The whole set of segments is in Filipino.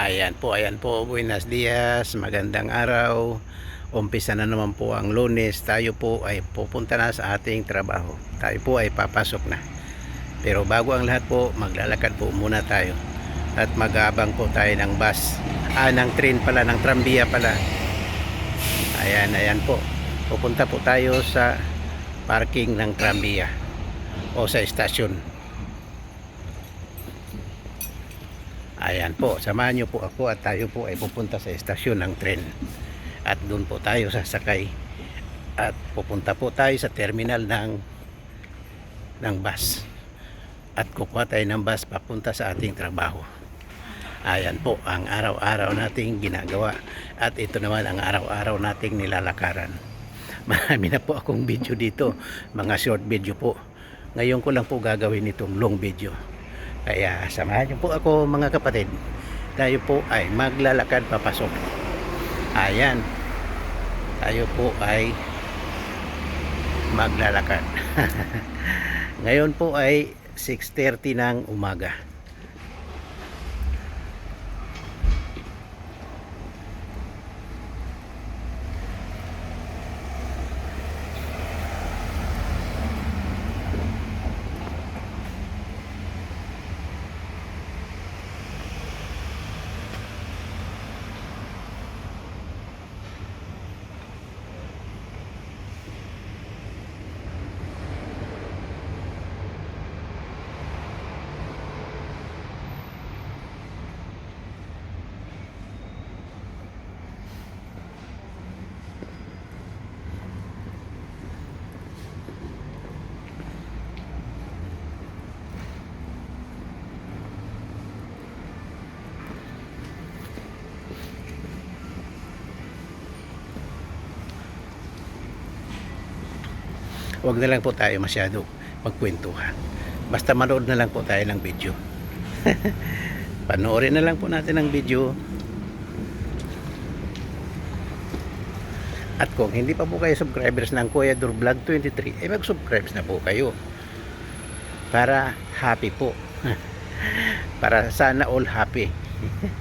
Ayan po, ayan po. Buenos dias, magandang araw. Umpisa na naman po ang lunes. Tayo po ay pupunta na sa ating trabaho. Tayo po ay papasok na. Pero bago ang lahat po, maglalakad po muna tayo. At mag-aabang po tayo ng bus. Ah, ng train pala, ng trambiya pala. Ayan, ayan po. Pupunta po tayo sa parking ng trambiya o sa estasyon. Ayan po, samahan niyo po ako at tayo po ay pupunta sa estasyon ng tren. At doon po tayo sasakay. At pupunta po tayo sa terminal ng ng bus. At kukuha tayo ng bus papunta sa ating trabaho. Ayan po ang araw-araw nating ginagawa. At ito naman ang araw-araw nating nilalakaran. Marami na po akong video dito. Mga short video po. Ngayon ko lang po gagawin itong long video. Kaya samahan niyo po ako mga kapatid. Tayo po ay maglalakad papasok. Ayan. Tayo po ay maglalakad. Ngayon po ay 6.30 ng umaga. Huwag na lang po tayo masyado magkwentuhan. Basta manood na lang po tayo ng video. Panoorin na lang po natin ang video. At kung hindi pa po kayo subscribers ng Kuya Dur Vlog 23, eh mag-subscribe na po kayo. Para happy po. Para sana all happy.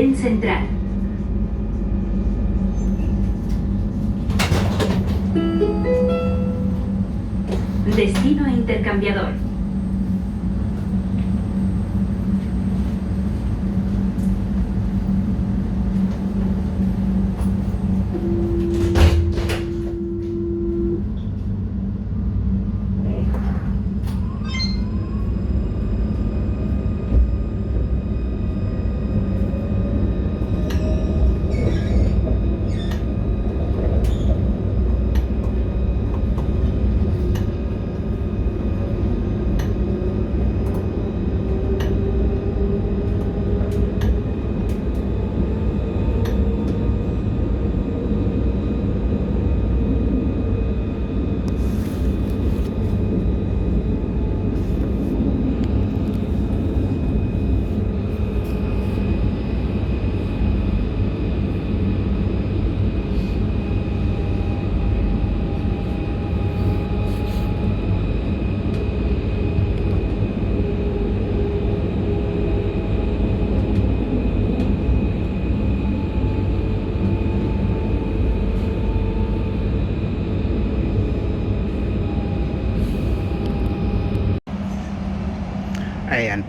andén central.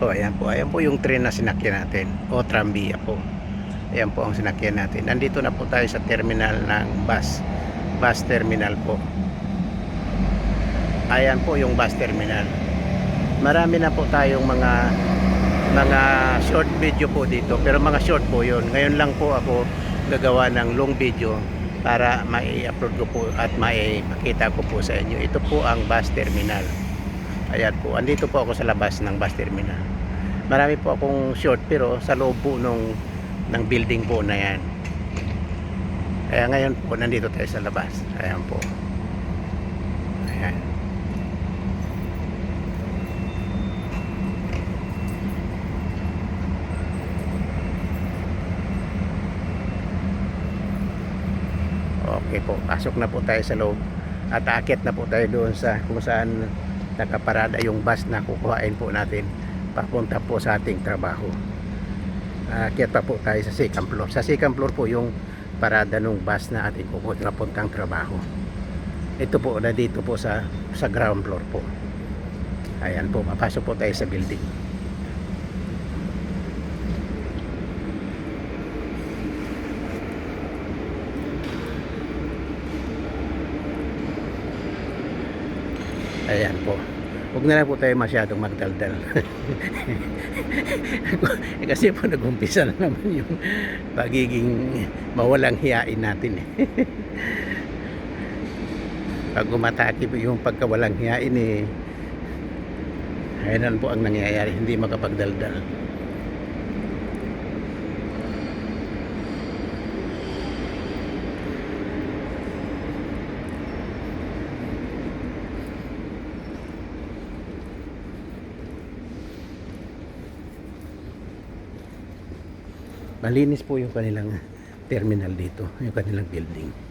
Ayan po, ayan po. Ayan po yung train na sinakyan natin. O trambiya po. Ayan po ang sinakyan natin. Nandito na po tayo sa terminal ng bus. Bus terminal po. Ayan po yung bus terminal. Marami na po tayong mga mga short video po dito. Pero mga short po yun. Ngayon lang po ako gagawa ng long video para mai-upload ko po at mai-makita ko po sa inyo. Ito po ang bus terminal. Ayan po, andito po ako sa labas ng bus terminal. Marami po akong short pero sa loob po nung, ng building po na yan. Kaya ngayon po, nandito tayo sa labas. Ayan po. Ayan. Okay po, pasok na po tayo sa loob at aakyat na po tayo doon sa kung saan nakaparada yung bus na kukuhain po natin papunta po sa ating trabaho. Aakyat pa po tayo sa second floor. Sa second floor po yung parada ng bus na ating kukuhain papuntang trabaho. Ito po na dito po sa sa ground floor po. Ayan po, papasok po tayo sa building. Ayan po. Huwag na lang po tayo masyadong magdaldal. Eh, Kasi po nag-umpisa na naman yung pagiging mawalang hiyain natin. eh. Pag umatake po yung pagkawalang hiyain eh, ayun po ang nangyayari, hindi makapagdaldal. Malinis po yung kanilang terminal dito, yung kanilang building.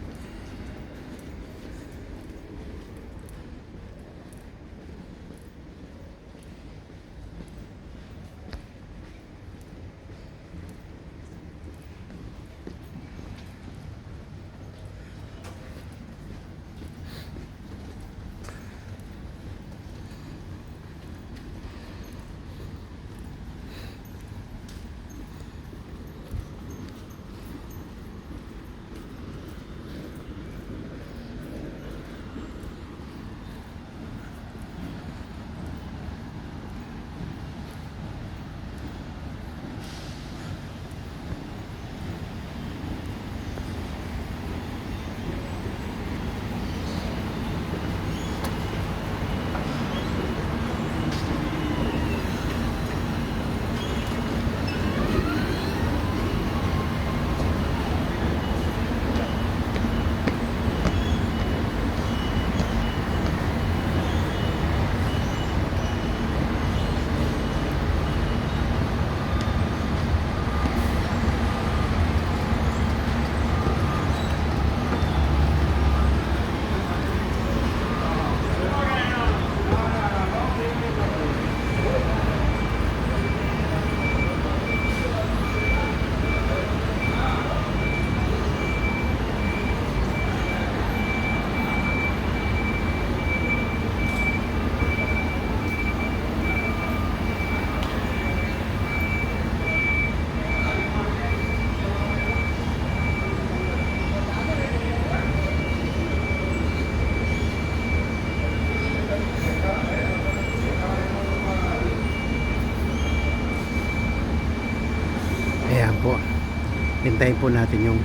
Hintayin po natin yung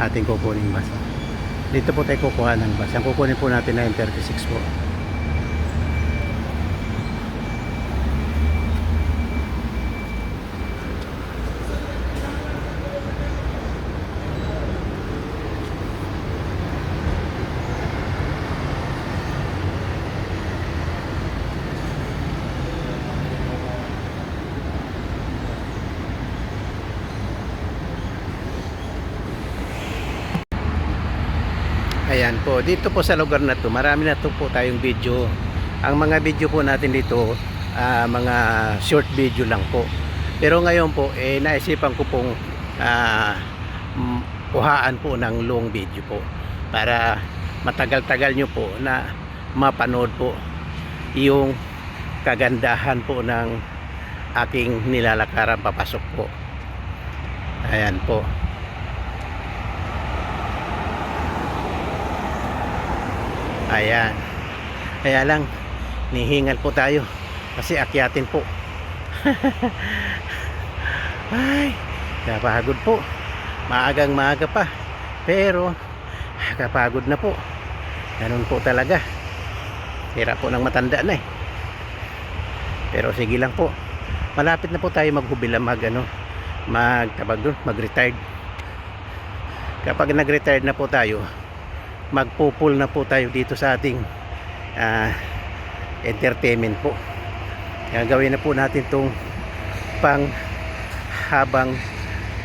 ating kukunin bus. Dito po tayo kukuha ng bus. Ang kukunin po natin na yung 36 po. Ayan po, dito po sa lugar na to, marami na to po tayong video. Ang mga video po natin dito, ah, mga short video lang po. Pero ngayon po, eh, naisipan ko pong mm, kuhaan po ng long video po para matagal-tagal nyo po na mapanood po yung kagandahan po ng aking nilalakaran papasok po. Ayan po. Ayan. Kaya lang, nihingal po tayo. Kasi akyatin po. Ay, napagod po. Maagang maaga pa. Pero, kapagod na po. Ganun po talaga. Hira po ng matanda na eh. Pero sige lang po. Malapit na po tayo maghubila mag ano, magtabag doon, mag-retired. Kapag nag-retired na po tayo, magpupul na po tayo dito sa ating ah, entertainment po. Gagawin na po natin tong pang habang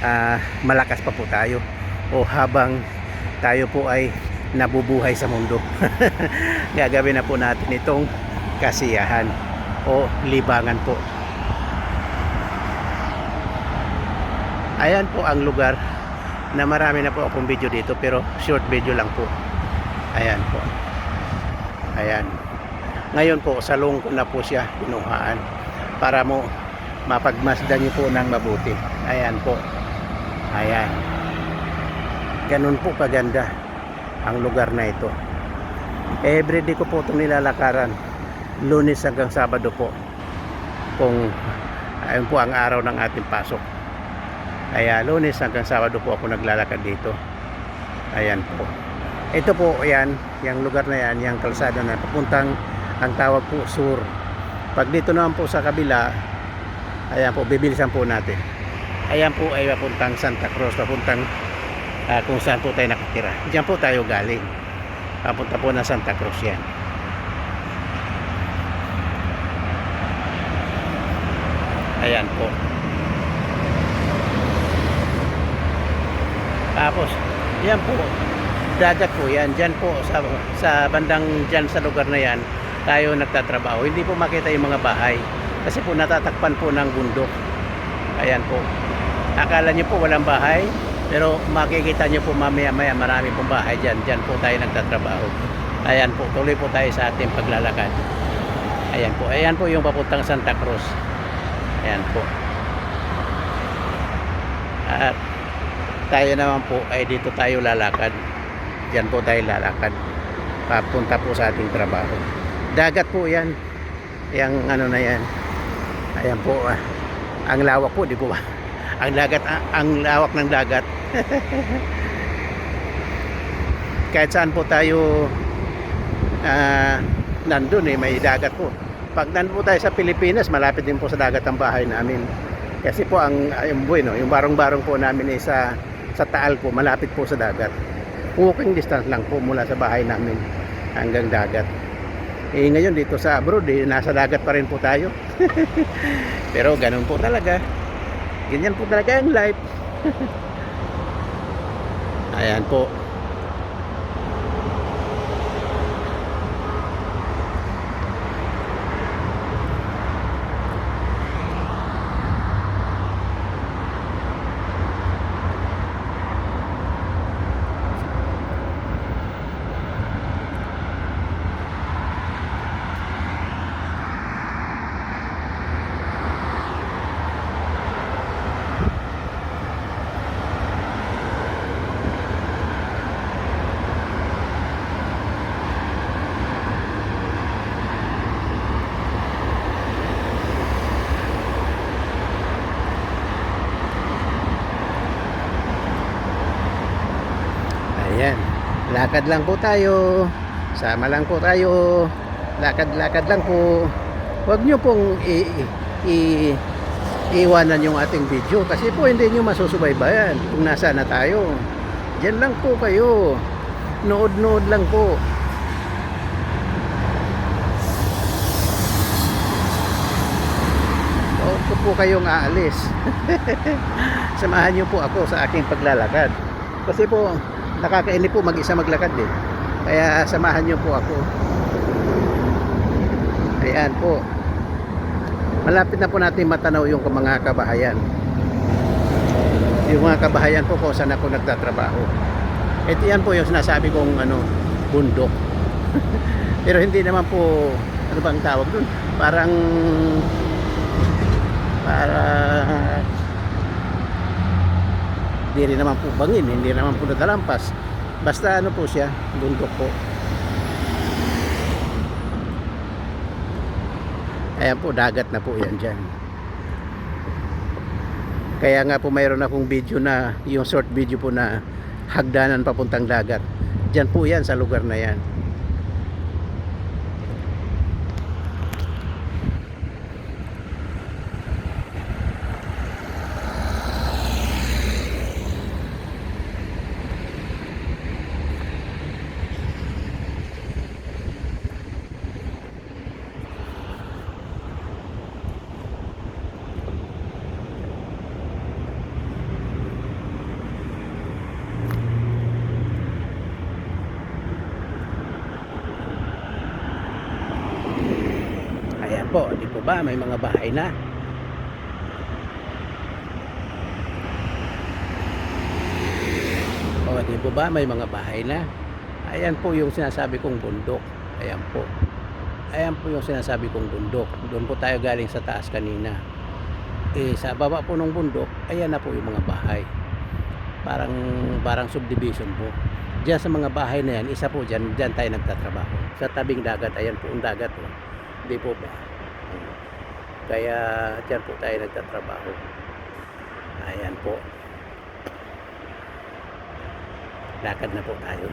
ah, malakas pa po tayo o habang tayo po ay nabubuhay sa mundo. Gagawin na po natin itong kasiyahan o libangan po. Ayan po ang lugar na marami na po akong video dito pero short video lang po. Ayan po. Ayan. Ngayon po salong ko na po siya binuhaan para mo mapagmasdan niyo po ng mabuti. Ayan po. Ayan. Ganun po kaganda ang lugar na ito. Everyday ko po itong nilalakaran. Lunes hanggang Sabado po. Kung ayun po ang araw ng ating pasok. Kaya lunes hanggang Sabado po ako naglalakad dito. Ayan po. Ito po, ayan, yung lugar na yan, yung kalsada na papuntang ang tawag po sur. Pag dito naman po sa kabila, ayan po, bibilisan po natin. Ayan po ay papuntang Santa Cruz, papuntang ah, kung saan po tayo nakatira. Diyan po tayo galing. Papunta po na Santa Cruz yan. Ayan po. Tapos, yan po, dagat po yan. Diyan po, sa, sa bandang dyan sa lugar na yan, tayo nagtatrabaho. Hindi po makita yung mga bahay. Kasi po natatakpan po ng bundok. Ayan po. Akala nyo po walang bahay, pero makikita nyo po mamaya maya marami pong bahay dyan. Dyan po tayo nagtatrabaho. Ayan po, tuloy po tayo sa ating paglalakad. Ayan po, ayan po yung papuntang Santa Cruz. Ayan po. At tayo naman po ay dito tayo lalakad. Diyan po tayo lalakad. Papunta po sa ating trabaho. Dagat po yan. Yang ano na yan. Ayan po. ah. Ang lawak po, di po ba? Ang dagat, ah, ang lawak ng dagat. Kahit saan po tayo ah, nandun eh, may dagat po. Pag nandun po tayo sa Pilipinas, malapit din po sa dagat ang bahay namin. Kasi po ang yung bueno, yung barong-barong po namin ay sa sa Taal po, malapit po sa dagat. Walking distance lang po mula sa bahay namin hanggang dagat. Eh ngayon dito sa abroad, eh, nasa dagat pa rin po tayo. Pero ganun po talaga. Ganyan po talaga ang life. Ayan po. Ayan. Lakad lang po tayo. Sama lang po tayo. Lakad-lakad lang po. Huwag nyo pong i, i, iwanan yung ating video kasi po hindi nyo masusubaybayan kung nasa na tayo. Diyan lang po kayo. Nood-nood lang po. Huwag po kayong aalis. Samahan nyo po ako sa aking paglalakad. Kasi po, nakakainip po mag-isa maglakad eh. Kaya samahan nyo po ako. Ayan po. Malapit na po natin matanaw yung mga kabahayan. Yung mga kabahayan po kung saan ako nagtatrabaho. Ito yan po yung sinasabi kong ano, bundok. Pero hindi naman po ano bang tawag dun? Parang para hindi rin naman po bangin, hindi naman po nagalampas. Basta ano po siya, bundok po. Ayan po, dagat na po yan dyan. Kaya nga po mayroon akong video na, yung short video po na hagdanan papuntang dagat. Diyan po yan sa lugar na yan. Ayan po, di po ba may mga bahay na? O, di po ba may mga bahay na? Ayan po yung sinasabi kong bundok. Ayan po. Ayan po yung sinasabi kong bundok. Doon po tayo galing sa taas kanina. Eh, sa baba po ng bundok, ayan na po yung mga bahay. Parang, parang subdivision po. Diyan sa mga bahay na yan, isa po dyan, dyan tayo nagtatrabaho. Sa tabing dagat, ayan po ang dagat. Oh. Di po ba? Kaya dyan po tayo nagtatrabaho. Ayan po. Lakad na po tayo.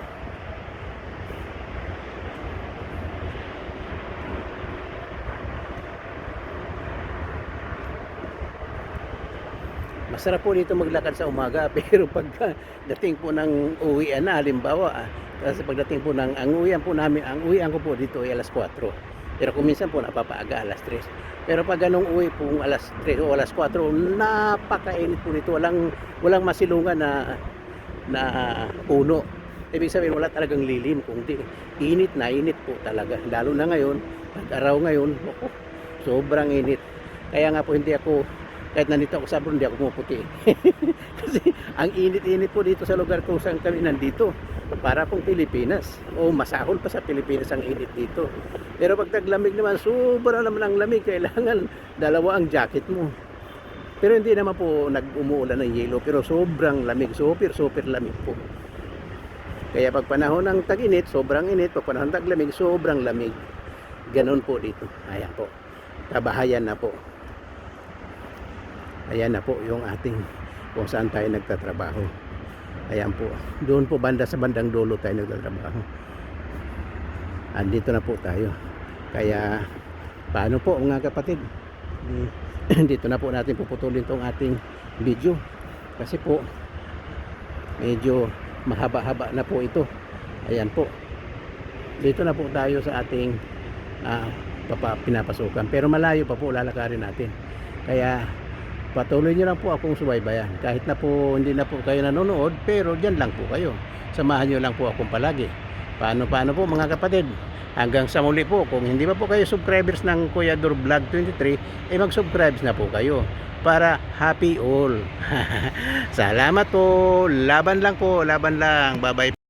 Masarap po dito maglakad sa umaga pero pagka dating po ng uwian na halimbawa ah, kasi pagdating po ng ang uwian po namin ang uwian ko po dito ay alas 4 pero kung minsan po napapaaga alas 3 pero pag ganong uwi po alas 3 o alas 4 napakainit po dito walang walang masilungan na na puno. Ibig sabihin wala talagang lilim kundi init na init po talaga. Lalo na ngayon pag araw ngayon oh, sobrang init. Kaya nga po hindi ako kahit nandito ako sa abroad, hindi ako pumuputi. Kasi ang init-init po dito sa lugar kung saan kami nandito. Para pong Pilipinas. O masahol pa sa Pilipinas ang init dito. Pero pag taglamig naman, sobra naman ang lamig. Kailangan dalawa ang jacket mo. Pero hindi naman po nag-umuulan ng yelo. Pero sobrang lamig. Super, super lamig po. Kaya pag panahon ng tag-init, sobrang init. Pag panahon ng taglamig, sobrang lamig. Ganon po dito. Ayan po. Kabahayan na po. Ayan na po yung ating kung saan tayo nagtatrabaho. Ayan po. Doon po banda sa bandang dulo tayo nagtatrabaho. Andito na po tayo. Kaya paano po mga kapatid? Eh, Dito na po natin puputulin tong ating video. Kasi po medyo mahaba-haba na po ito. Ayan po. Dito na po tayo sa ating ah, papa, pinapasukan. Pero malayo pa po lalakarin natin. Kaya patuloy nyo lang po akong subaybayan. Kahit na po hindi na po kayo nanonood, pero dyan lang po kayo. Samahan nyo lang po akong palagi. Paano paano po mga kapatid? Hanggang sa muli po, kung hindi pa po kayo subscribers ng Kuya Dor Vlog 23, eh mag-subscribe na po kayo para happy all. Salamat po. Laban lang po, laban lang. Bye-bye.